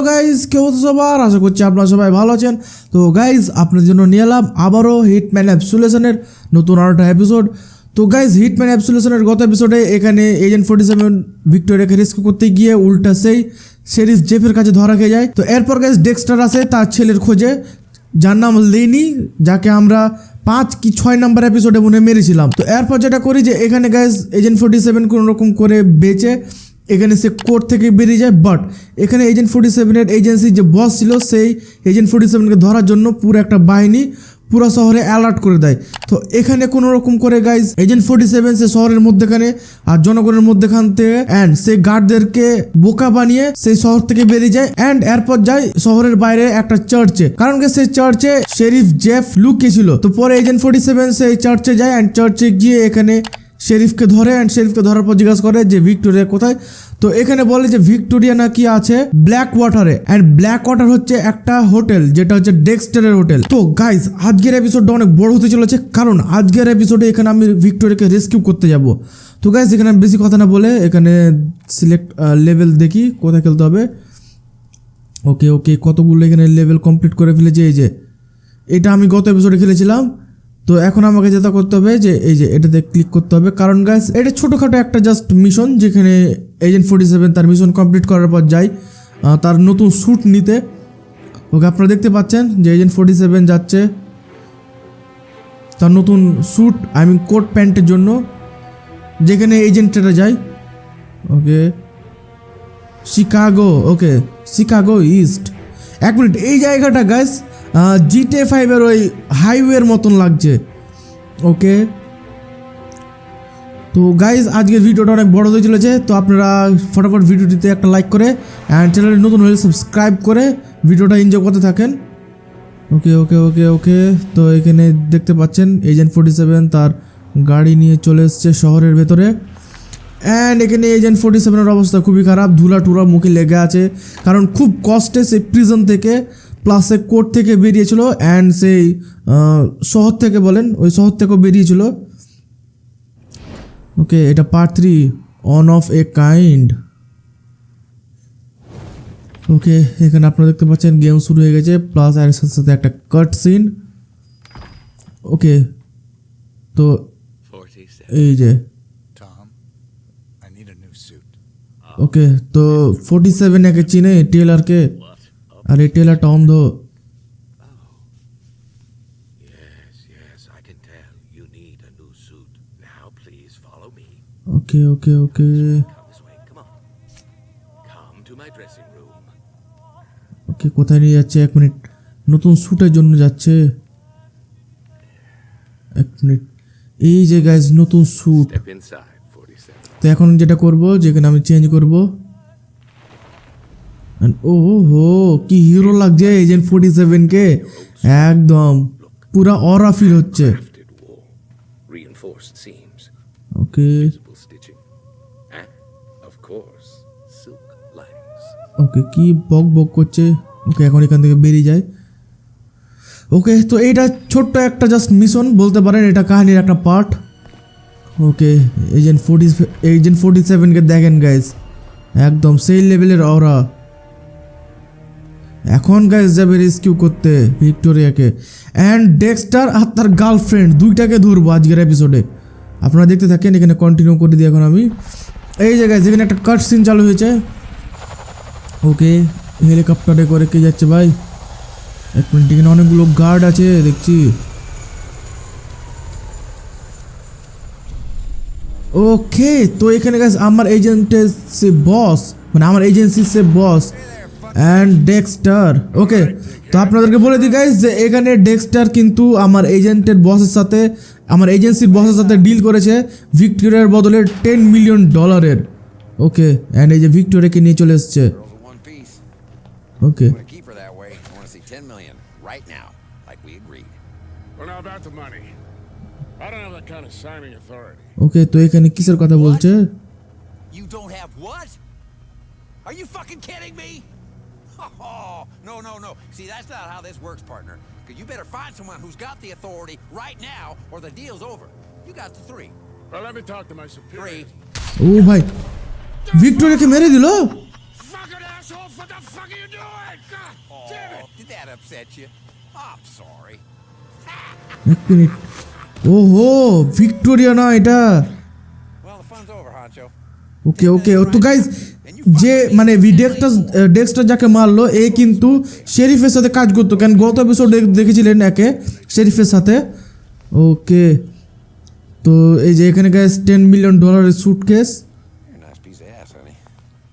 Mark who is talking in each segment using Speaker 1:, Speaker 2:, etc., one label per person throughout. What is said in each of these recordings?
Speaker 1: Hello guys কেউ সবার? আশা করছি আপনারা সবাই ভালো আছেন। তো গাইজ আপনার জন্য নিয়ে এলাম আবারও হিটম্যান অ্যাপসুলেশনের নতুন আরেকটা এপিসোড তো গাইজ হিটম্যান অ্যাপসুলেশনের গত এপিসোডে এখানে এজেন্ট ফোর্টি সেভেন ভিক্টোরিয়াকে রেস্কিউ করতে গিয়ে উল্টা সেই সেরিস জেফের কাছে ধরা খেয়ে যায়। তো এরপর গাইজ ডেক্সটার আসে তার ছেলের খোঁজে। যার নাম লেনি যাকে আমরা পাঁচ কি ছয় নাম্বার এপিসোডে মনে মেরেছিলাম। তো এরপর যেটা করি যে এখানে গাইজ এজেন্ট ফোর্টি সেভেন কোনো রকম করে বেচে এখানে সে কোর্ট থেকে বেরিয়ে যায় বাট এখানে এজেন্ট ফোর্টি সেভেনের এজেন্সির যে বস ছিল, সেই এজেন্ট ফোর্টি সেভেনকে ধরার জন্য পুরো একটা বাহিনী পুরো শহরে অ্যালার্ট করে দেয়। তো এখানে কোনো রকম করে গাইজ এজেন্ট ফোর্টি সেভেন সে শহরের মধ্যেখানে আর জনগণের মধ্যেখান থেকে অ্যান্ড সেই গার্ডদেরকে বোকা বানিয়ে সেই শহর থেকে বেরিয়ে যায় অ্যান্ড এরপর যায় শহরের বাইরে একটা চার্চে কারণ কি সেই চার্চে শেরিফ জেফ লুকিয়েছিল তো পরে এজেন্ট ফোর্টি সেভেন সেই চার্চে যায় অ্যান্ড চার্চে গিয়ে এখানে শেরিফকে ধরে অ্যান্ড শেরিফকে ধরার পর জিজ্ঞাসা করে যে, ভিক্টোরিয়া কোথায়? তো এখানে বলে যে, ভিক্টোরিয়া নাকি আছে ব্ল্যাক ওয়াটারে অ্যান্ড ব্ল্যাক ওয়াটার হচ্ছে একটা হোটেল, যেটা হচ্ছে ডেক্সটারের হোটেল। তো গাইজ আজকের এপিসোডটা অনেক বড় হতে চলেছে। কারণ আজকের এপিসোডে এখানে আমি ভিক্টোরিয়াকে রেস্কিউ করতে যাব। তো গাইজ এখানে বেশি কথা না বলে এখানে সিলেক্ট লেভেল দেখি, কোথায় খেলতে হবে। ওকে ওকে কতগুলো এখানে লেভেল কমপ্লিট করে ফেলেছে, এই যে। এটা আমি গত এপিসোডে খেলেছিলাম। তো এখন আমাকে যেটা করতে হবে যে, এই যে এটাতে ক্লিক করতে হবে। কারণ গাছ এটা ছোটোখাটো একটা জাস্ট মিশন যেখানে এজেন্ট ফোর্টি সেভেন তার মিশন কমপ্লিট করার পর যায় তার নতুন স্যুট নিতে। ওকে আপনারা দেখতে পাচ্ছেন যে এজেন্ট ফোর্টি সেভেন যাচ্ছে। তার নতুন স্যুট আই মিন কোট প্যান্টের জন্য। যেখানে এজেন্টটা যায়। Okay Chicago okay Chicago east এক মিনিট, এই জায়গাটা গাইস জিটে ফাইভের ওই হাইওয়ের মতন লাগছে। ওকে তো গাইজ আজকের ভিডিওটা অনেক বড় হয়ে চলেছে তো আপনারা ফটাফট ভিডিওটিতে একটা লাইক করে অ্যান্ড চ্যানেলে নতুন হলে সাবস্ক্রাইব করে ভিডিওটা এনজয় করতে থাকেন। ওকে ওকে ওকে ওকে তো এখানে দেখতে পাচ্ছেন এজেন্ট ফোর্টি সেভেন তার গাড়ি নিয়ে চলে এসছে শহরের ভেতরে। অ্যান্ড এখানে এজেন্ট ফোর্টি সেভেনের অবস্থা খুবই খারাপ ধুলা টুলা মুখে লেগে আছে। কারণ খুব কষ্টে সেই প্রিজন থেকে প্লাস সে কোর্ট থেকে বেরিয়েছিল অ্যান্ড সেই শহর থেকে বলেন ওই শহর থেকেও বেরিয়েছিল। ওকে এটা part three one of a kind okay এখানে আপনারা দেখতে পাচ্ছেন গেম শুরু হয়ে গেছে প্লাস এর সাথে সাথে একটা কাট সিন ওকে তো এই যে. ওকে তো ফোর্টি সেভেন একে চিনে টেলারকে
Speaker 2: A new suit. Now, please follow me.
Speaker 1: Okay okay কোথায় নিয়ে যাচ্ছে এক মিনিট নতুন শ্যুটের জন্য যাচ্ছে এক মিনিট এই যে গাইজ নতুন শ্যুট
Speaker 2: Step inside, 47.
Speaker 1: তো এখন যেটা করব যেখানে আমি চেঞ্জ করব ও হো কি হিরো লাগছে এজেন্ট ফোর্টি সেভেনকে একদম পুরা অরা ফিল হচ্ছে. ওকে. ওকে কি বক বক করছে? ওকে এখন এখান থেকে বেরিয়ে যায়। ওকে তো এইটা ছোট্ট একটা জাস্ট মিশন বলতে পারেন এটা কাহিনীর একটা part okay agent forty agent forty সেভেনকে দেখেন গাইজ একদম সেই লেভেলের ওরা এখন গাইজ যাবে রেস্কিউ করতে ভিক্টোরিয়াকে। অ্যান্ড ডেক্সটার আর তার গার্লফ্রেন্ড দুইটাকে ধরবো আজকের এপিসোডে আপনারা দেখতে থাকেন, এখানে কন্টিনিউ করে দিই এখন আমি। এই জায়গায় যেখানে একটা কাট সিন চালু হয়েছে। ওকে হেলিকপ্টারে করে কে যাচ্ছে ভাই? এক মিনিট এখানে অনেকগুলো গার্ড আছে, দেখছি। ওকে তো এখানে গাছ আমার এজেন্টের সে বস মানে আমার এজেন্সির সে বস অ্যান্ড ডেক্সটার ওকে তো আপনাদেরকে বলে দিই গাইজ যে এখানে ডেক্সটার কিন্তু আমার এজেন্টের বসের সাথে আমার এজেন্সির বসের সাথে ডিল করেছে ভিক্টোরিয়ার বদলে টেন মিলিয়ন ডলারের ওকে অ্যান্ড এই যে ভিক্টোরিয়াকে নিয়ে চলে এসছে. ওকে
Speaker 3: I'm gonna keep her that way. I wanna see 10 million right now, like we agreed.
Speaker 4: Well, now about the money. I don't have that kind of signing authority.
Speaker 1: ওকে তো এখানে কিসের কথা বলছে
Speaker 3: You don't have what? Are you fucking kidding me? Oh, no, no, no. See, that's not how this works, partner. Because you better find someone who's got the authority right now, or the deal's over. You got the three.
Speaker 4: Well, let me talk to my
Speaker 3: Three.
Speaker 4: superior.
Speaker 1: ও ভাই ভিক্টোরিয়াকে মেরে দিল
Speaker 4: Fucking ass assholes! What the fuck are you doing? God damn it!
Speaker 3: Oh, did that upset you? I'm sorry.
Speaker 1: এক minute ওহো Victoria না এটা
Speaker 3: Well, the fun's over, Honcho.
Speaker 1: ওকে ওকে তো guys যে মানে ডেস্কটা ডেস্কটা যাকে মারলো এ কিন্তু শেরিফের সাথে কাজ করতো। কেন গত এপিসোড দেখেছিলেন একে শেরিফের সাথে? ওকে। তো এই যে এখানে গাইজ টেন মিলিয়ন ডলারের
Speaker 3: ass, honey.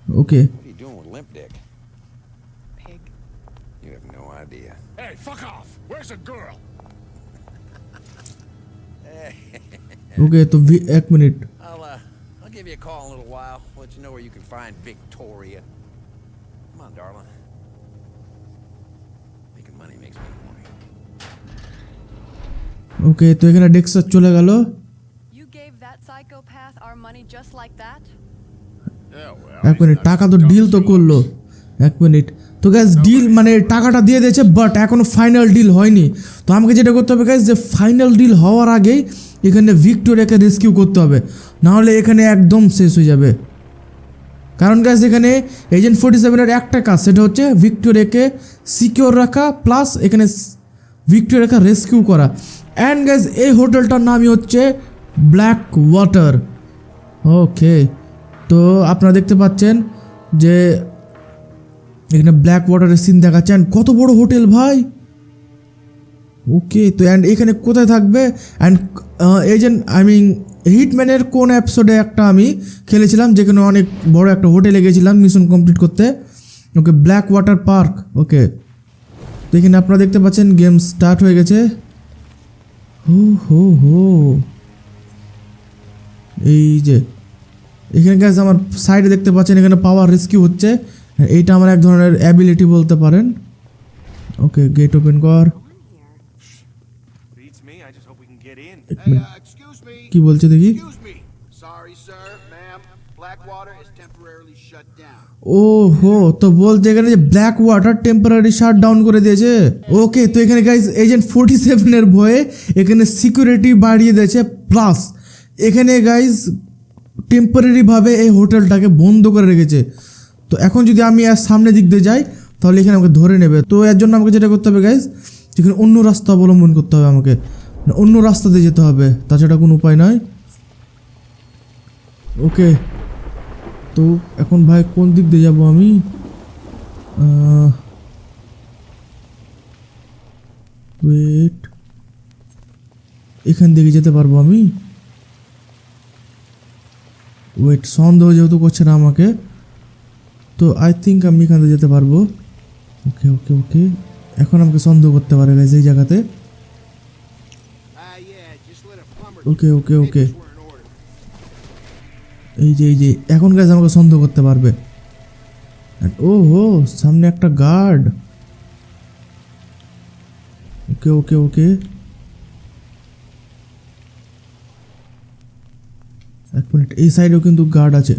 Speaker 1: ওকে। তো
Speaker 3: you doing find Victoria. Come on, darling. Making money makes me horny.
Speaker 1: Okay তো এখানে ডেস্কটা চলে গেল
Speaker 5: You gave that psychopath our money just like that?
Speaker 4: Yeah, well.
Speaker 1: এক মিনিট টাকা তো deal তো করল এক মিনিট তো গ্যাস ডিল মানে টাকাটা দিয়ে দিয়েছে বাট এখনও ফাইনাল ডিল হয়নি তো আমাকে যেটা করতে হবে গ্যাস যে ফাইনাল ডিল হওয়ার আগেই এখানে ভিক্টোরিয়াকে রেস্কিউ করতে হবে নাহলে এখানে একদম শেষ হয়ে যাবে কারণ গ্যাস এখানে এজেন্ট ফোর্টি সেভেনের একটা কাজ, সেটা হচ্ছে ভিক্টোরিয়াকে সিকিওর রাখা প্লাস এখানে ভিক্টোরিয়াকে রেস্কিউ করা। অ্যান্ড গ্যাস এই হোটেলটার নামই হচ্ছে ব্ল্যাক ওয়াটার ওকে তো আপনারা দেখতে পাচ্ছেন যে এখানে ব্ল্যাক ওয়াটারের সিন দেখাচ্ছেন কত বড় হোটেল ভাই? ওকে তো অ্যান্ড এখানে কোথায় থাকবে? অ্যান্ড এজেন্ট আই মিন হিটম্যানের কোন এপিসোডে একটা আমি খেলেছিলাম, যেখানে অনেক বড় একটা হোটেলে গেছিলাম মিশন কমপ্লিট করতে। Okay black water park okay. তো আপনারা দেখতে পাচ্ছেন গেম স্টার্ট হয়ে গেছে। হো হো হো। এই যে, এখানে গ্যাস আমার সাইডে দেখতে পাচ্ছেন, এখানে পাওয়ার রেস্কিউ হচ্ছে। এইটা আমার এক ধরনের অ্যাবিলিটি বলতে পারেন। ওকে গেট ওপেন কর। এক মিনিট. কি বলছে দেখি. ও হো তো বলতে এখানে যে black water temporary shut down করে দিয়েছে। ওকে তো এখানে গাইজ এজেন্ট ফোর্টি সেভেনের ভয়ে এখানে সিকিউরিটি বাড়িয়ে দিয়েছে প্লাস এখানে গাইজ টেম্পোরারিভাবে এই হোটেলটাকে বন্ধ করে রেখেছে। তো এখন যদি আমি আর সামনে দিক দিয়ে যাই তাহলে এখানে আমাকে ধরে নেবে। তো এর জন্য আমাকে যেটা করতে হবে গাইজ এখানে অন্য রাস্তা অবলম্বন করতে হবে আমাকে। অন্য রাস্তা দিয়ে যেতে হবে। তাছাড়া কোনো উপায় নয় ওকে। তো এখন ভাই কোন দিক দিয়ে যাব আমি? ওয়েট এখান থেকে যেতে পারব আমি? ওয়েট সন্দেহ যেহেতু করছে না আমাকে, তো আই থিঙ্ক আমি এখান থেকে যেতে পারব। ওকে ওকে ওকে এখন আমাকে সন্দেহ করতে পারে গাইজ এই জায়গাতে। ওকে ওকে ওকে. এই যে এই যে, এখন গাছ আমাকে সন্দেহ করতে পারবে। ও হো সামনে একটা গার্ড ওকে ওকে ওকে এক মিনিট এই সাইডেও কিন্তু গার্ড আছে।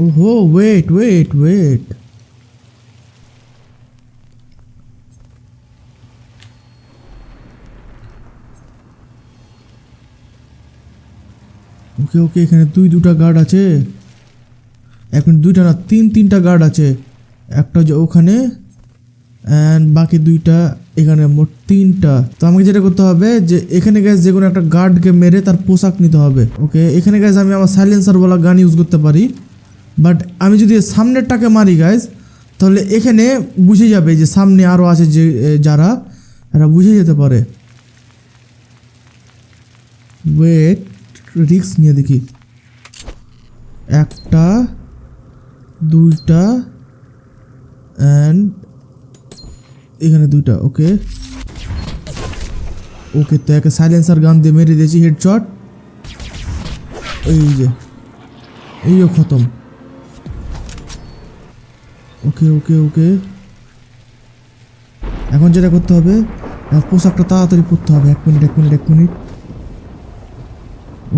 Speaker 1: ও হো wait wait wait okay okay, এখানে দুই, দুটা গার্ড আছে। এখন দুইটা না, তিন, তিনটা গার্ড আছে। একটা যে ওখানে অ্যান্ড বাকি দুইটা এখানে মোট তিনটা। তো আমাকে যেটা করতে হবে যে, এখানে গ্যাস যে কোনো একটা গার্ডকে মেরে তার পোশাক নিতে হবে ওকে এখানে গ্যাস আমি আমার সাইলেন্সারওয়ালা গান ইউজ করতে পারি। বাট আমি যদি সামনেরটাকে মারি গাইজ তাহলে এখানে বুঝে যাবে যে সামনে আরও আছে যে যারা, এরা বুঝে যেতে পারে। ওয়েট রিক্স নিয়ে দেখি। একটা, দুইটা অ্যান্ড এখানে দুইটা ওকে ওকে তো একে সাইলেন্সার গান দিয়ে মেরে দিয়েছি হেডশট এই যে, এইও খতম। ওকে ওকে ওকে এখন যেটা করতে হবে, পোশাকটা তাড়াতাড়ি পরতে হবে। এক মিনিট এক মিনিট এক মিনিট।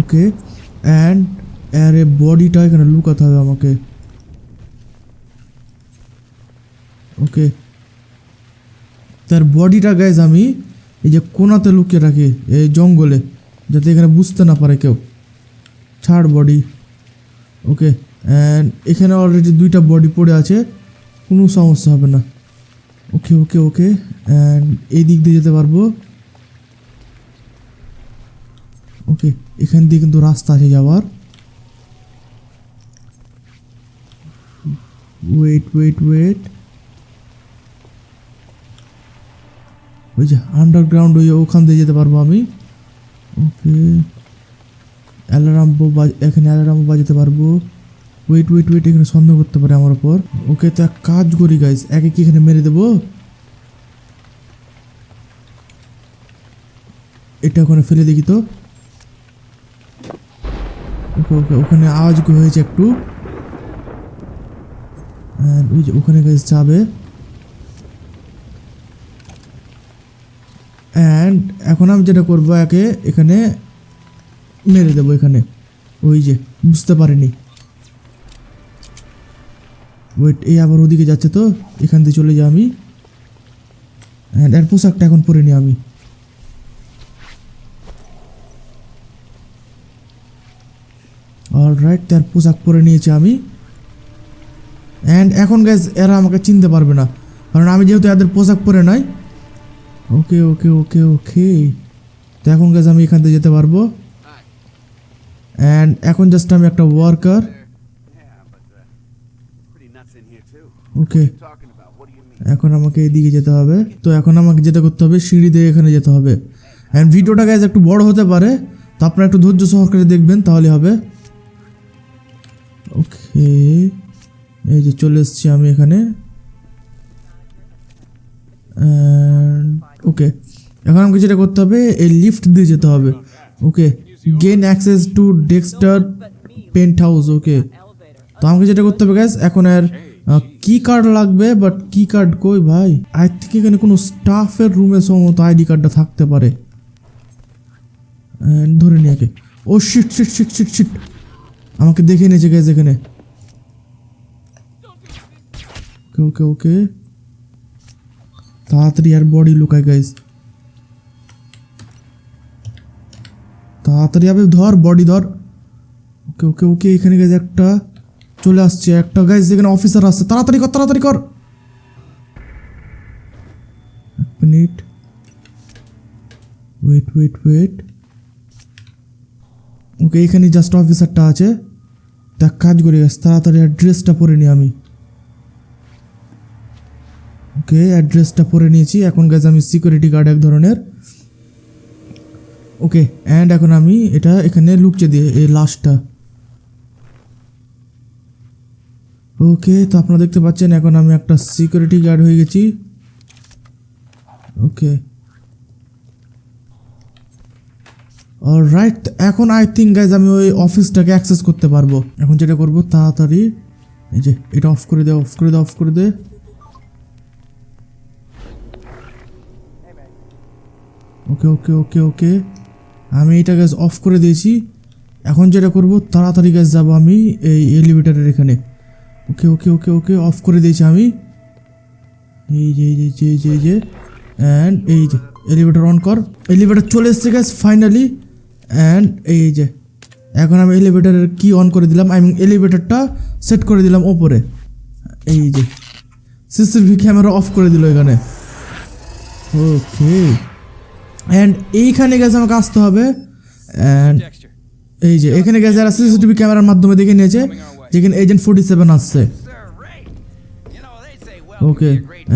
Speaker 1: ওকে অ্যান্ড এর বডিটা এখানে লুকাতে হবে আমাকে। ওকে, তার বডিটা গাইজ আমি এই যে কোনাতে লুকিয়ে রাখি, এই জঙ্গলে, যাতে এখানে বুঝতে না পারে কেউ। ছাড় বডি ওকে অ্যান্ড এখানে অলরেডি দুইটা বডি পড়ে আছে, কোনো সমস্যা হবে না। ওকে ওকে ওকে অ্যান্ড এই দিক দিয়ে যেতে পারব। ওকে, এখান দিয়ে কিন্তু রাস্তা আছে যাওয়ার। ওয়েট ওয়েট ওয়েট ওই যে আন্ডারগ্রাউন্ড ওই ওখান দিয়ে যেতে পারব আমি। ওকে। অ্যালার্ম এখানে অ্যালার্ম বাজাতে পারব। ওয়েট ওয়েট ওয়েট এখানে সন্দেহ করতে পারে আমার উপর। ওকে, তো এক কাজ করি গাইস একে কি এখানে মেরে দেবো? এটা ওখানে ফেলে দেখি তো। ওকে ওকে ওখানে আওয়াজ হয়েছে একটু? ওই যে ওখানে গাইস যাবে। অ্যান্ড এখন আমি যেটা করব একে এখানে মেরে দেবো এখানে। ওই যে, বুঝতে পারিনি। ওয়েট এই আবার ওদিকে যাচ্ছে তো? এখান দিয়ে চলে যাই আমি। অ্যান্ড এর পোশাকটা এখন পরে নি আমি অল রাইট তার পোশাক পরে নিয়েছি আমি। অ্যান্ড এখন গ্যাস এরা আমাকে চিনতে পারবে না। কারণ আমি যেহেতু এদের পোশাক পরে নাই। ওকে ওকে ওকে ওকে তো এখন গ্যাস আমি এখান থেকে যেতে পারব। অ্যান্ড এখন জাস্ট আমি একটা ওয়ার্কার. ওকে? এখন আমাকে এদিকে যেতে হবে। তো এখন আমাকে যেতে করতে হবে, সিঁড়ি দিয়ে এখানে যেতে হবে। অ্যান্ড ভিডিওটা গ্যাস একটু বড় হতে পারে। তো আপনারা একটু ধৈর্য সহকারে দেখবেন, তাহলে হবে। ওকে এই যে চলে এসেছি আমি এখানে। ওকে এখন আমাকে যেটা করতে হবে, এই লিফট দিয়ে যেতে হবে। Okay gain access to Dexter penthouse okay তো আমাকে যেটা করতে হবে গ্যাস এখন আর কি কার্ড লাগবে বাট কি কার্ড কই ভাই? আই থিঙ্ক এখানে কোনো স্টাফের রুমে সম্ভবত আইডি কার্ডটা থাকতে পারে। ধরে নিয়ে ও shit shit shit shit shit আমাকে দেখে নিয়েছে গ্যাস এখানে। ওকে ওকে ওকে তাড়াতাড়ি আর বডি লুকায় গাইজ তাড়াতাড়ি আবে ধর বডি ধর। ওকে ওকে ওকে এখানে গাইজ একটা চলে আসছে। একটা গাইজ যেখানে অফিসার আসছে। তাড়াতাড়ি কর তাড়াতাড়ি কর। এক minute wait wait wait okay এখানে জাস্ট অফিসারটা আছে। দেখ কাজ করে গেছে তাড়াতাড়ি অ্যাড্রেসটা পরে নিই আমি। ওকে অ্যাড্রেসটা পরে নিয়েছি। এখন গেছে আমি সিকিউরিটি গার্ড এক ধরনের। ওকে অ্যান্ড এখন আমি এটা এখানে লুকচে দিয়ে, এই লাস্টটা ওকে, তো আপনারা দেখতে পাচ্ছেন, এখন আমি একটা সিকিউরিটি গার্ড হয়ে গেছি। ওকে। রাইট এখন আই থিঙ্ক গাইজ আমি ওই অফিসটাকে অ্যাক্সেস করতে পারব। এখন যেটা করব, তাড়াতাড়ি, এই যে, এটা অফ করে দে অফ করে দে অফ করে দে। ওকে ওকে ওকে ওকে আমি এটা গ্যাস অফ করে দিয়েছি। এখন যেটা করব, তাড়াতাড়ি গ্যাস যাব আমি এই এলিভেটারের এখানে। ওকে ওকে ওকে ওকে অফ করে দিয়েছি আমি। এই যে এই যে যে যে অ্যান্ড এই যে এলিভেটার অন কর। এলিভেটার চলে এসছে গ্যাস ফাইনালি অ্যান্ড এই যে, এখন আমি এলিভেটারের কি অন করে দিলাম আই মিন এলিভেটারটা সেট করে দিলাম ওপরে। এই যে সিসিটিভি ক্যামেরা অফ করে দিল এখানে। ওকে অ্যান্ড এইখানে গেছে আমাকে আসতে হবে। অ্যান্ড এই যে, এখানে গেছে যারা সিসিটিভি ক্যামেরার মাধ্যমে দেখে নিয়েছে, যেখানে এজেন্ট ফোর্টি সেভেন আসছে।
Speaker 3: ওকে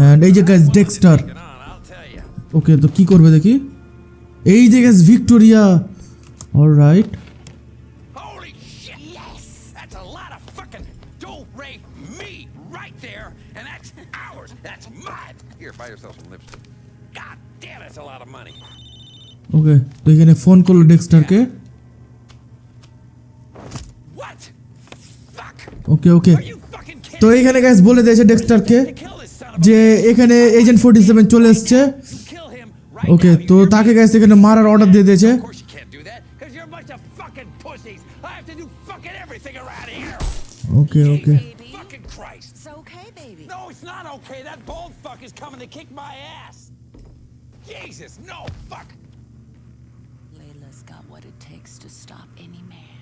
Speaker 1: and এই যে
Speaker 3: গ্যাস you.
Speaker 1: ওকে তো কি করবে দেখি? এই যে guys Victoria all right
Speaker 3: Holy shit! Yes! That's a lot of fucking do Ray me right there, and that's ours. That's mine. Here, buy yourself some lipstick. God damn, that's a lot of money.
Speaker 1: Okay তো এখানে phone করল ডেক্সটারকে
Speaker 3: What? Fuck!
Speaker 1: Okay okay
Speaker 3: you?
Speaker 1: তো এখানে gas বলে দিয়েছে ডেক্সটারকে
Speaker 3: a
Speaker 1: যে এখানে agent forty seven চলে এসছে
Speaker 3: right
Speaker 1: ওকে. তো
Speaker 3: You
Speaker 1: তাকে? গ্যাস এখানে মারার অর্ডার দিয়ে দিয়েছে
Speaker 3: everything around here.
Speaker 1: Okay okay
Speaker 3: Fucking Christ.
Speaker 5: It's okay, baby.
Speaker 3: No, it's not okay. That bald fuck is coming to kick my ass. Jesus, no, fuck.
Speaker 6: Layla's got what it takes to stop any man.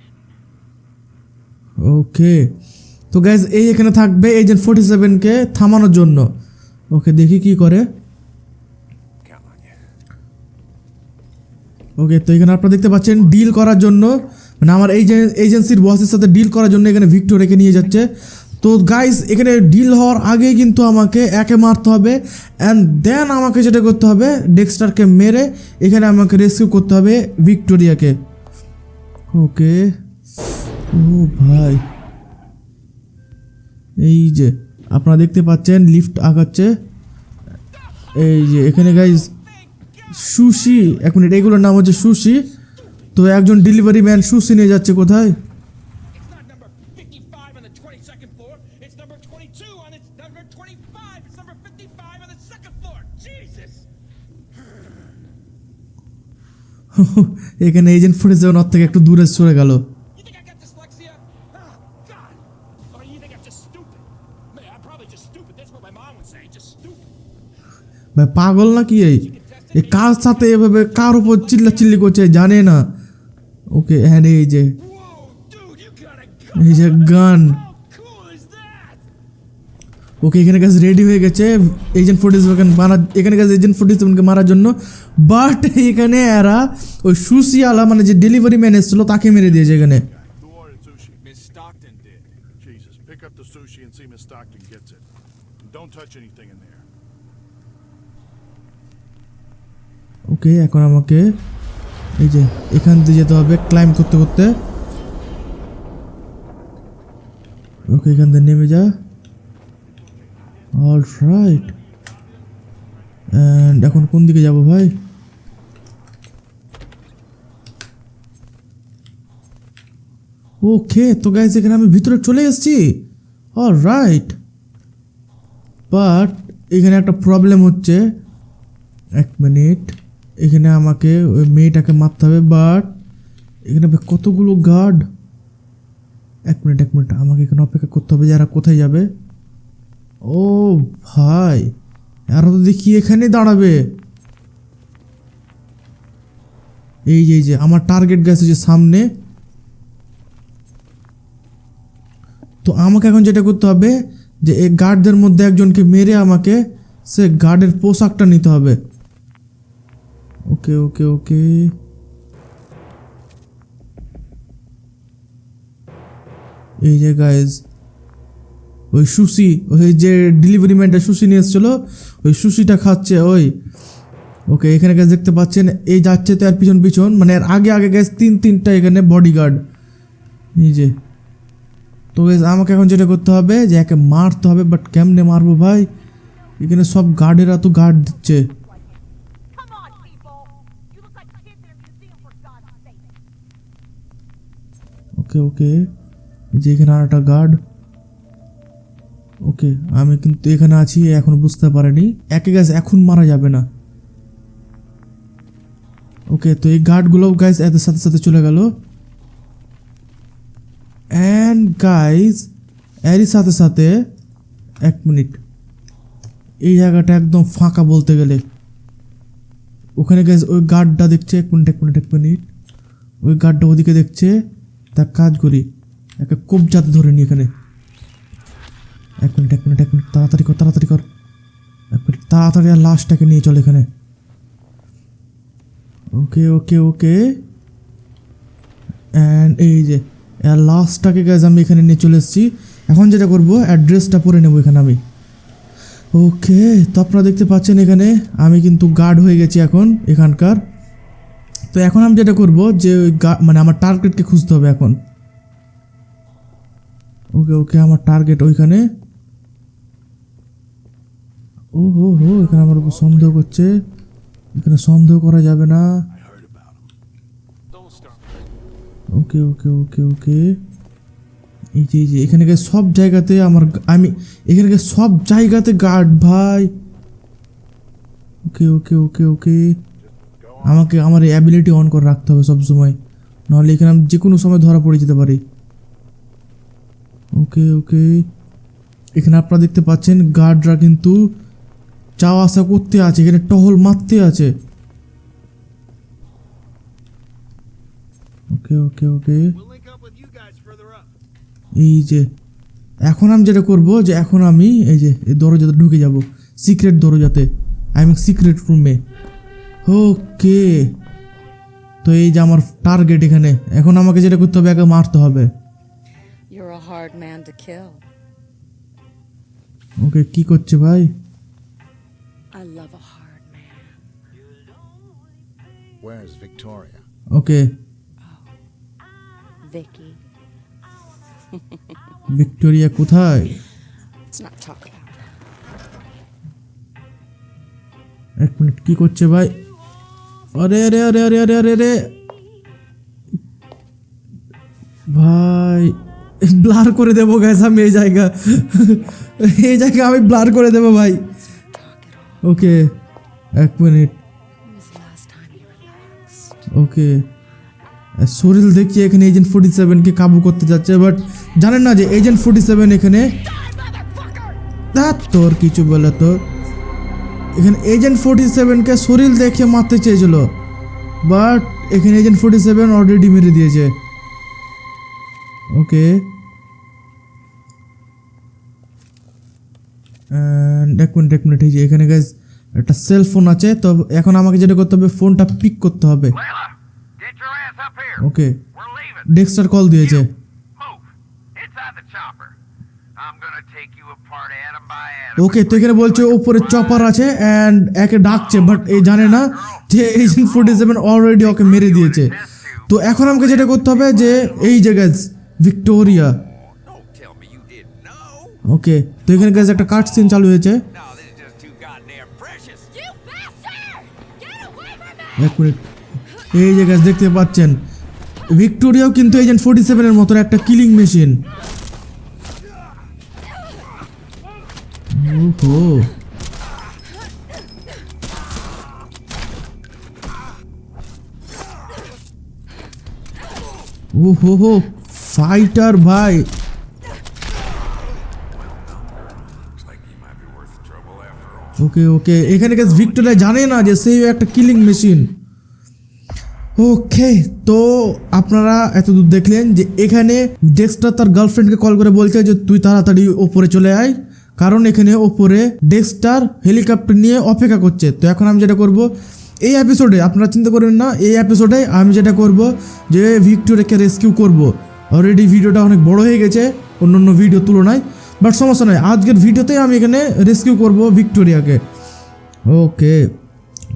Speaker 1: ওকে তো guys এই এখানে থাকবে agent forty সেভেনকে থামানোর জন্য ওকে দেখি কি করে. ওকে তো এখানে আপনারা দেখতে পাচ্ছেন ডিল করার জন্য মানে আমার এই যে এজেন্সির বসের সাথে ডিল করার জন্য এখানে ভিক্টর রেখে নিয়ে যাচ্ছে। তো গাইস এখানে ডিল হওয়ার আগেই কিন্তু আমাকে একে মারতে হবে অ্যান্ড দেন আমাকে যেটা করতে হবে ডেক্সটারকে মেরে এখানে আমাকে রেস্কিউ করতে হবে ভিক্টোরিয়াকে ওকে। ও ভাই। এই যে, আপনারা দেখতে পাচ্ছেন লিফট আগাচ্ছে। এই যে, এখানে গাইজ সুশি এক মিনিট এগুলোর নাম হচ্ছে সুশি তো একজন ডেলিভারি ম্যান সুসি নিয়ে যাচ্ছে কোথায়? এখানে এজেন্ট ফুটে যাওয়ার নর থেকে একটু দূরে সরে গেল। পাগল না কি এই? কার সাথে এভাবে কার উপর চিল্লা চিল্লি করছে জানে না। ওকে হ্যাঁ রে, এই যে
Speaker 7: Whoa, dude, you got a gun.
Speaker 1: এই যে গান
Speaker 7: How cool is that?
Speaker 1: ওকে এখানে কাছে রেডি হয়ে গেছে এজেন্ট ফোর্টি সেভেন মারা এখানে কাছে এজেন্ট ফোর্টি সেভেনকে মারার জন্য বাট এখানে এরা ওই সুশি আলা মানে যে ডেলিভারি ম্যান এসেছিল তাকে মেরে দিয়েছে এখানে
Speaker 8: Who ordered sushi? Miss Stockton did. Jesus, pick up the sushi and see Miss Stockton gets it. And don't touch anything in there.
Speaker 1: ওকে এখন আমাকে এই যে, এখান দিয়ে যেতে হবে ক্লাইম করতে করতে। ওকে এখান থেকে নেমে যা। অল রাইট অ্যান্ড এখন কোন দিকে যাব ভাই? ওকে তো গাইজ এখানে আমি ভিতরে চলে এসেছি। অল রাইট বাট এখানে একটা প্রবলেম হচ্ছে। এক মিনিট এখানে আমাকে ওই মেয়েটাকে মারতে হবে বাট এখানে কতগুলো গার্ড এক মিনিট এক মিনিট আমাকে এখানে অপেক্ষা করতে হবে যারা কোথায় যাবে। ও ভাই, এরা তো দেখি এখানে দাঁড়াবে। এই যে এই যে, আমার টার্গেট গেছে যে সামনে। তো আমাকে এখন যেটা করতে হবে যে, এই গার্ডদের মধ্যে একজনকে মেরে আমাকে, সে গার্ডের পোশাকটা নিতে হবে। ওকে ওকে ওকে। এই যে গাইজ ওই সুশি ওই যে ডেলিভারি ম্যানটা সুশি নিয়ে এসেছিল ওই সুশিটা খাচ্ছে ওই। ওকে এখানে গ্যাস দেখতে পাচ্ছেন এই যাচ্ছে তো আর পিছন পিছন মানে আগে আগে গ্যাস তিন তিনটা এখানে বডিগার্ড এই যে। তো guys, আমাকে এখন যেটা করতে হবে যে একে মারতে হবে বাট কেমনে মারবো ভাই? এখানে সব গার্ডেরা তো গার্ড দিচ্ছে। ওকে ওকে। যে এখানে আর একটা গার্ড ওকে, আমি কিন্তু এখানে আছি, এখন বুঝতে পারিনি। একে গাছ এখন মারা যাবে না। ওকে, তো এই গার্ডগুলো গাইজ এদের সাথে সাথে চলে গেল। অ্যান্ড গাইজ এরই সাথে সাথে, এক মিনিট এই জায়গাটা একদম ফাঁকা বলতে গেলে। ওখানে গাইজ ওই গার্ডটা দেখছে, এক মিনিট এক মিনিট এক মিনিট ওই গার্ডটা ওদিকে দেখছে। তা কাজ করি একটা কোপ যাতে ধরে নি এখানে। এক মিনিট এক মিনিট এক মিনিট, তাড়াতাড়ি কর তাড়াতাড়ি কর। এক মিনিট, তাড়াতাড়ি আর লাশটাকে নিয়ে চল এখানে। ওকে ওকে ওকে। অ্যান্ড এই যে লাস্টটাকে গ্যাস আমি এখানে নিয়ে চলে এসেছি। এখন যেটা করব অ্যাড্রেসটা পরে নেব এখানে আমি। ওকে, তো আপনারা দেখতে পাচ্ছেন এখানে আমি কিন্তু গার্ড হয়ে গেছি এখন এখানকার। তো এখন আমি যেটা করব যে মানে আমার টার্গেটকে খুঁজতে হবে এখন। ওকে ওকে, আমার টার্গেট ওইখানে। ও হো হো এখানে আমার উপর সন্দেহ করছে। এখানে সন্দেহ করা যাবে না। ওকে ওকে ওকে ওকে। এই যে এই যে, এখানে গিয়ে সব জায়গাতে আমার আমি, এখানে গিয়ে সব জায়গাতে গার্ড ভাই। ওকে ওকে ওকে ওকে। আমাকে আমার এই অ্যাবিলিটি অন করে রাখতে হবে সব সময় নাহলে এখানে আমি যে কোনো সময় ধরা পড়ে যেতে পারি। ওকে ওকে এখানে আপনারা দেখতে পাচ্ছেন গার্ডরা কিন্তু চাওয়া আসা করতে আছে, এখানে টহল মারতে আছে। ওকে ওকে ওকে. এই যে, এখন আমি যেটা করব যে এখন আমি এই যে, এই দরজাতে ঢুকে যাব। সিক্রেট দরজাতে। আই মিন সিক্রেট রুমে ওকে। তো এই যে আমার টার্গেট এখানে এখন আমাকে যেটা করতে হবে একে মারতে হবে। ওকে কি করছে ভাই? ওকে। ভিক্টোরিয়া কোথায়? এক মিনিট কি করছে ভাই? আরে আরে আরে আরে আরে আরে ভাই, ব্লার করে দেবো গ্যাস আমি এই জায়গা। এই জায়গা আমি ব্লার করে দেবো ভাই। ওকে, এক মিনিট? ওকে শরীর দেখছি এখানে এজেন্ট ফোর্টি সেভেনকে কাবু করতে যাচ্ছে বাট জানেন না যে এজেন্ট ফোর্টি সেভেন এখানে তা তোর কিছু বলে তো। এখানে এজেন্ট ফোর্টি সেভেনকে শরীর দেখে মারতে চেয়েছিল। বাট এখানে এজেন্ট ফোর্টি সেভেন অলরেডি মেরে দিয়েছে। ওকে এক মিনিট এক মিনিট এই যে এখানে গাইজ একটা সেল ফোন আছে তো এখন আমাকে যেটা করতে হবে ফোনটা পিক করতে হবে. ওকে. ডেক্সটার কল দিয়েছে। ওকে, তো এখানে বলছে ওপরে চপার আছে অ্যান্ড একে ডাকছে বাট এই জানে না যে এজেন্ট ফোর্টি সেভেন অলরেডি ওকে মেরে দিয়েছে তো এখন আমাকে যেটা করতে হবে যে, এই যে গাছ ভিক্টোরিয়া. ওকে, তো এখানে গাছ একটা কাট সিন চালু হয়েছে! এক মিনিট এই যে গাছ দেখতে পাচ্ছেন ভিক্টোরিয়াও কিন্তু এজেন্ট ফোর্টি সেভেনের মতন একটা কিলিং মেশিন ওহো। ওহো হো ফাইটার ভাই। ওকে ওকে। এখানে গাছ ভিক্টোরিয়া জানে না যে সেই একটা কিলিং মেশিন ওকে, তো আপনারা এত দূর দেখলেন যে এখানে ডেক্সটার তার গার্লফ্রেন্ডকে কল করে বলছে যে, তুই তাড়াতাড়ি ওপরে চলে আয়। কারণ এখানে ওপরে ডেক্সটার হেলিকপ্টার নিয়ে অপেক্ষা করছে। তো এখন আমি যেটা করব, এই এপিসোডে আপনারা চিন্তা করবেন না, এই এপিসোডে আমি যেটা করব যে ভিক্টোরিয়াকে রেস্কিউ করব। অলরেডি ভিডিওটা অনেক বড় হয়ে গেছে অন্য অন্য ভিডিও তুলনায় বাট সমস্যা নয়। আজকের ভিডিওতেই আমি এখানে রেস্কিউ করব ভিক্টোরিয়াকে ওকে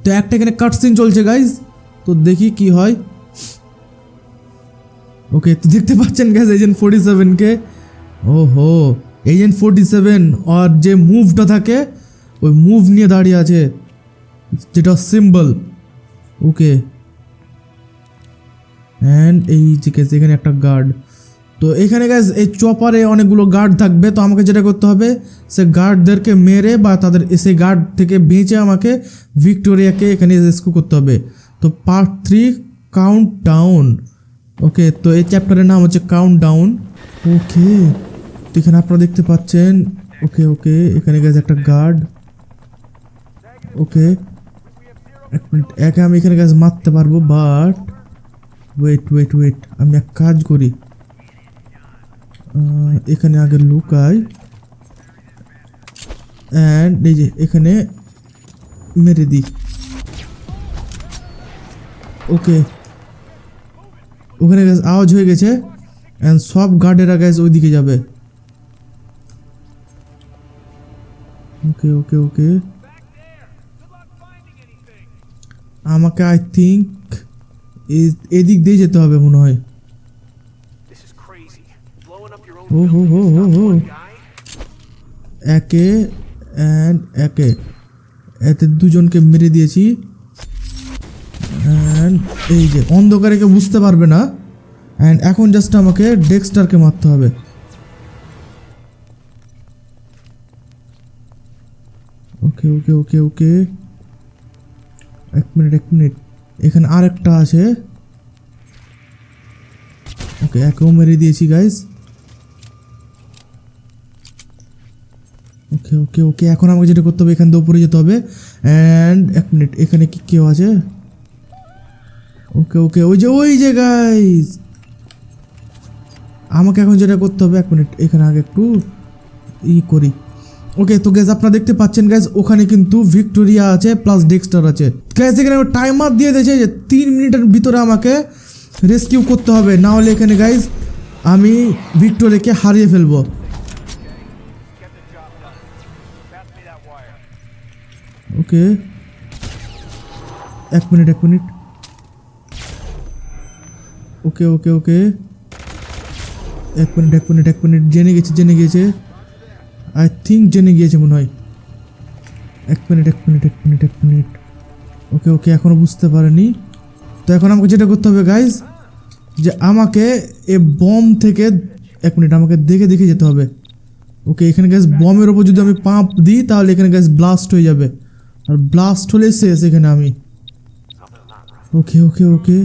Speaker 1: তো একটা এখানে কাট সিন চলছে গাইজ তো দেখি কি হয়। ওকে তো দেখতে পাচ্ছেন গ্যাস এজেন্ট ফোর্টি সেভেনকে ওহো। এজেন্ট ফোর্টি সেভেন আর যে মুভটা থাকে ওই মুভ নিয়ে দাঁড়িয়ে আছে যেটা সিম্বল ওকে অ্যান্ড এই guys, এখানে একটা গার্ড তো এখানে গ্যাস এই চপারে অনেকগুলো গার্ড থাকবে তো আমাকে যেটা করতে হবে সে গার্ডদেরকে মেরে বা তাদের সেই গার্ড থেকে বেঁচে আমাকে ভিক্টোরিয়াকে এখানে রেস্কিউ করতে হবে। তো part three count down okay তো এই চ্যাপ্টারের নাম হচ্ছে কাউন্ট ডাউন ওকে এখানে আপনারা দেখতে পাচ্ছেন, ওকে ওকে, এখানে গেছে একটা গার্ড ওকে, এক মিনিট একে আমি এখানে গাছ মারতে পারব বাট ওয়েট ওয়েট ওয়েট আমি এক কাজ করি। এখানে আগে লুকাই অ্যান্ড এই যে এখানে মেরে দিই। ওকে, ওখানে গ্যাস আওয়াজ হয়ে গেছে অ্যান্ড সব গার্ডেরা গ্যাস ওইদিকে যাবে। ওকে ওকে ওকে আমাকে আই থিঙ্ক এদিক দিয়ে যেতে হবে মনে হয়। ও হো হো হো হো? একে অ্যান্ড একে। এতে দুজনকে মেরে দিয়েছি। অ্যান্ড এই যে অন্ধকারে কেউ বুঝতে পারবে না। অ্যান্ড এখন জাস্ট আমাকে ডেক্সটারকে মারতে হবে। ওকে ওকে ওকে। এক মিনিট এক মিনিট। এখানে আরেকটা আছে। ওকে একেও মেরে দিয়েছি গাইজ ওকে ওকে ওকে, এখন আমাকে যেটা করতে হবে, এখান থেকে উপরে যেতে হবে। অ্যান্ড এক মিনিট, এখানে কি, কেউ আছে? ওকে ওকে, ওই যে ওই যে গাইস আমাকে এখন যেটা করতে হবে, এক মিনিট, এখানে আগে একটু ই করি। ওকে তো গ্যাস আপনারা দেখতে পাচ্ছেন গ্যাস ওখানে কিন্তু ভিক্টোরিয়া আছে প্লাস ডেক্সটার আছে। গ্যাস এখানে টাইমার দিয়ে দিয়েছে, যে তিন মিনিটের ভিতরে আমাকে রেস্কিউ করতে হবে। না হলে এখানে গাইজ আমি ভিক্টোরিয়াকে হারিয়ে ফেলব। ওকে এক মিনিট এক মিনিট। ওকে ওকে ওকে এক মিনিট এক মিনিট এক মিনিট, জেনে গেছে, জেনে গিয়েছে আই থিঙ্ক জেনে গিয়েছে মনে হয়। এক মিনিট এক মিনিট এক মিনিট এক মিনিট ওকে ওকে এখনও বুঝতে পারেনি। তো এখন আমাকে যেটা করতে হবে গাইজ যে আমাকে এ বম থেকে এক মিনিট আমাকে দেখে দেখে যেতে হবে। ওকে এখানে গ্যাস বমের ওপর যদি আমি পাম্প দিই, তাহলে এখানে গ্যাস ব্লাস্ট হয়ে যাবে। আর ব্লাস্ট হলে শেষ এখানে আমি। ওকে ওকে ওকে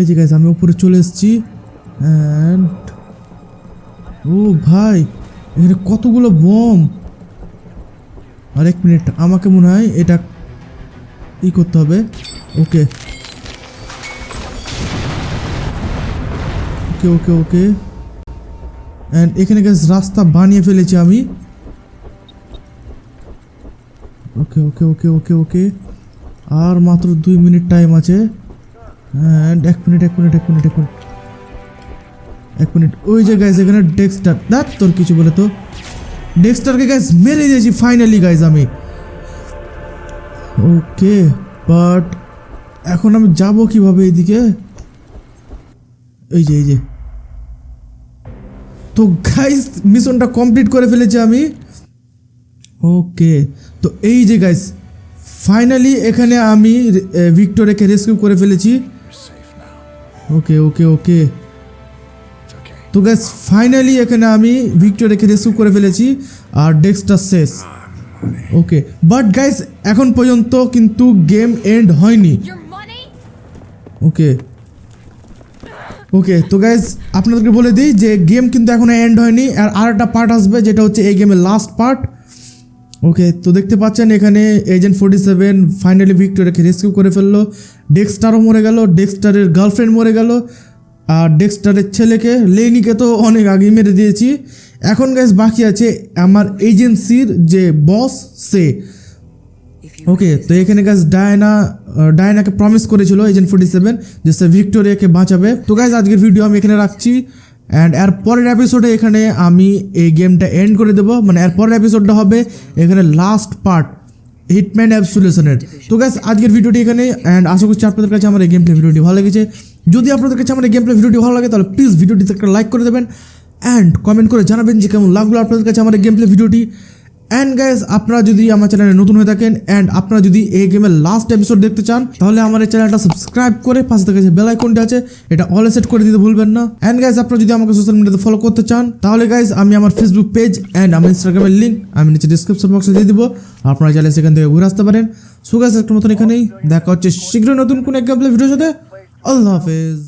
Speaker 1: এই যে গ্যাস আমি উপরে চলে এসেছি। অ্যান্ড ও ভাই। এখানে কতগুলো বম? আর এক মিনিট, আমাকে মনে হয় এটা ই করতে হবে। ওকে। ওকে ওকে ওকে। অ্যান্ড এখানে গ্যাস রাস্তা বানিয়ে ফেলেছি আমি। ওকে ওকে ওকে ওকে ওকে। আর মাত্র দুই মিনিট টাইম আছে। অ্যান্ড এক মিনিট এক মিনিট এক মিনিট এক মিনিট। এক মিনিট। ওই যে গাইজ এখানে ডেক্সটার দেখ তোর কিছু বলে তো। ডেক্সটারকে গাইজ মেরে দিয়েছি ফাইনালি গাইজ আমি। ওকে বাট এখন আমি যাব কীভাবে এইদিকে? এই যে এই যে। তো গাইজ মিশনটা কমপ্লিট করে ফেলেছি আমি। ওকে তো এই যে গাইজ ফাইনালি এখানে আমি ভিক্টোরিয়াকে রেস্কিউ করে ফেলেছি। ওকে ওকে ওকে তো গ্যাস ফাইনালি এখানে আমি ভিক্টোরিয়াকে রেস্কিউ করে ফেলেছি আর ডেস্কটা শেষ। ওকে বাট গাইস এখন পর্যন্ত কিন্তু গেম এন্ড হয়নি। ওকে ওকে তো গাইজ আপনাদেরকে বলে দিই যে গেম কিন্তু এখনও এন্ড হয়নি আর আর একটা পার্ট আসবে যেটা হচ্ছে এই গেমের লাস্ট পার্ট ওকে তো দেখতে পাচ্ছেন এখানে এজেন্ট ফোর্টি সেভেন ফাইনালি ভিক্টোরিয়াকে রেস্কিউ করে ফেলল। ডেক্সটারও মরে গেল ডেক্সটারের গার্লফ্রেন্ড মরে গেল। আর ডেক্সটারের ছেলেকে লেনিকে তো অনেক আগে মেরে দিয়েছি। এখন গ্যাস বাকি আছে আমার এজেন্সির যে বস সে। ওকে তো এখানে গাছ ডায়না ডায়নাকে প্রমিস করেছিল এজেন্ট ফোর্টি সেভেন যে সে ভিক্টোরিয়াকে বাঁচাবে। তো গাইজ আজকের ভিডিও আমি এখানে রাখছি। অ্যান্ড এর পরের এপিসোডে এখানে আমি এই গেমটা এন্ড করে দেবো। মানে এর পরের এপিসোডটা হবে এখানে লাস্ট পার্ট হিটম্যান অ্যাবসুলেশনের তো গ্যাস আজকের ভিডিওটি এখানে। অ্যান্ড আশা করছি আপনাদের কাছে আমার এই গেম প্লে ভিডিওটি ভালো লেগেছে। যদি আপনাদের কাছে আমার এই গেম প্লে ভিডিওটি ভালো লাগে, তাহলে প্লিজ ভিডিওটিতে একটা লাইক করে দেবেন অ্যান্ড কমেন্ট করে জানাবেন যে কেমন লাগল আপনাদের কাছে আমার এই গেম ভিডিওটি অ্যান্ড গাইজ আপনারা যদি আমার চ্যানেলে নতুন হয়ে থাকেন অ্যান্ড আপনারা যদি এই গেমের লাস্ট এপিসোড দেখতে চান, তাহলে আমার এই চ্যানেলটা সাবস্ক্রাইব করে পাশে থেকে যে বেল আইকনটি আছে, এটা অল সেট করে দিতে ভুলবেন না। অ্যান্ড গাইজ আপনারা যদি আমাকে সোশ্যাল মিডিয়াতে ফলো করতে চান, তাহলে গাইজ আমি আমার ফেসবুক পেজ অ্যান্ড আমার ইনস্টাগ্রামের লিঙ্ক আমি নিচে ডিসক্রিপশন বক্সে দিয়ে দিব। আপনারা চাইলে সেখান থেকে ঘুরে আসতে পারেন। সো গাইজ একটা মতন এখানেই। দেখা হচ্ছে শীঘ্রই নতুন কোনো এক গেমপ্লে ভিডিওর সাথে। আল্লাহ হাফেজ